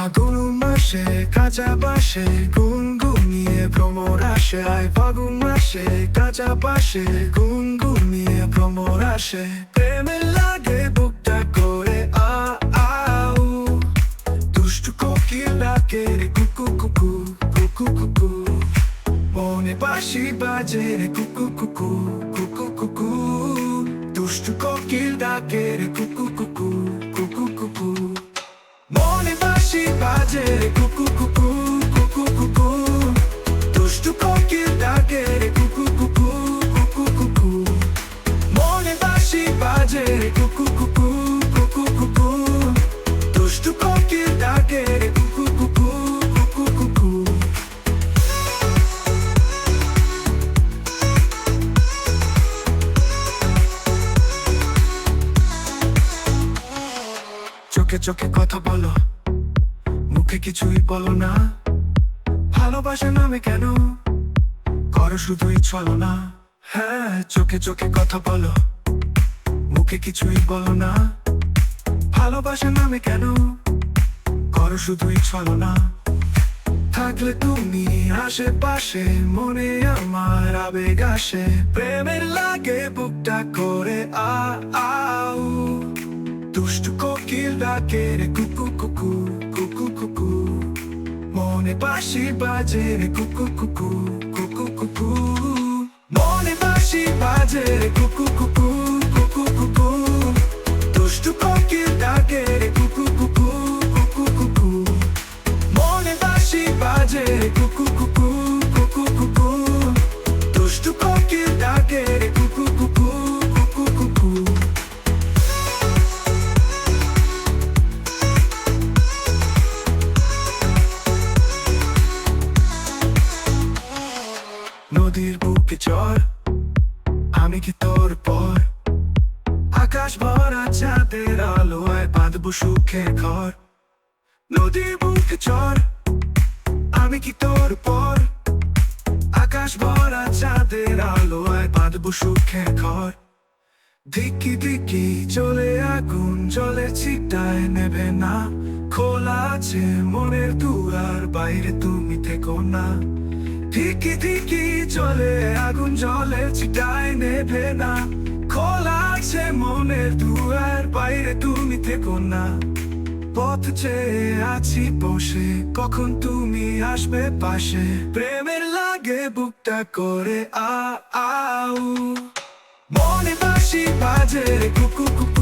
আগুন মাসে কাঁচা বাসে গুনগুনিয়ে ভ্রমর আসে আয় ফাগুন মাসে কাঁচা বাসে গুনগুনিয়ে ভ্রমর আসে প্রেমে লাগে বুকটা করে আ আউ দুষ্টু কোকিলাকে কুকু কুকু কুকু কুকু মনে পাশি বাজে কুকু কুকু কুকু কুকু দুষ্টু কোকিল ডাকে রে কুকু কুকু কুকু কুকু মনে বাসি বাজে কুকু কুকু কুকু কুকু দুষ্টু কোকিল ডাকে রে কুকু কুকু কুকু কুকু মনে বাসি বাজে চোখে চোখে কথা বলো। মুখে কিছুই বলো না। ভালোবাসা নামে কেন? করো শুধুই চলো না। হ্যাঁ চোখে চোখে কথা বলো। মুখে কিছুই বলো না। ভালোবাসা নামে কেন? করো শুধুই চলো না। থাকলে তুমি আশেপাশে, মনে আমার আবেগ আসে। প্রেমের লাগে বুকটা করে আ মনে বাসি বাজে রে কুকু কুকু কুকু কুকু মনে বাসি বাজে রে কুকু নদীর বুকে চর, আমি কি তোর পর? আকাশ ভরা চাঁদের আলোয় বাঁধবো সুখের ঘর। নদীর বুকে চর, আমি কি তোর পর? আকাশ ভরা চাঁদের আলোয় বাঁধবো সুখের ঘর। দিকি দিকি চলে আগুন জলে ছিটায় নেবে না। খোলা আছে মনের দুয়ার, বাইরে তুমি থেকো না। ঠিকই ঠিকই চলে আগুন জলে ছিটায় নেবে না। খোলা আছে মনের দুয়ার বাইরে তুমি থেকো না। পথ চেয়ে আছি বসে, কখন তুমি আসবে পাশে? প্রেমের লাগে বুকটা করে, আ, আউ। মনে বাসি বাজে, কুকু কুকু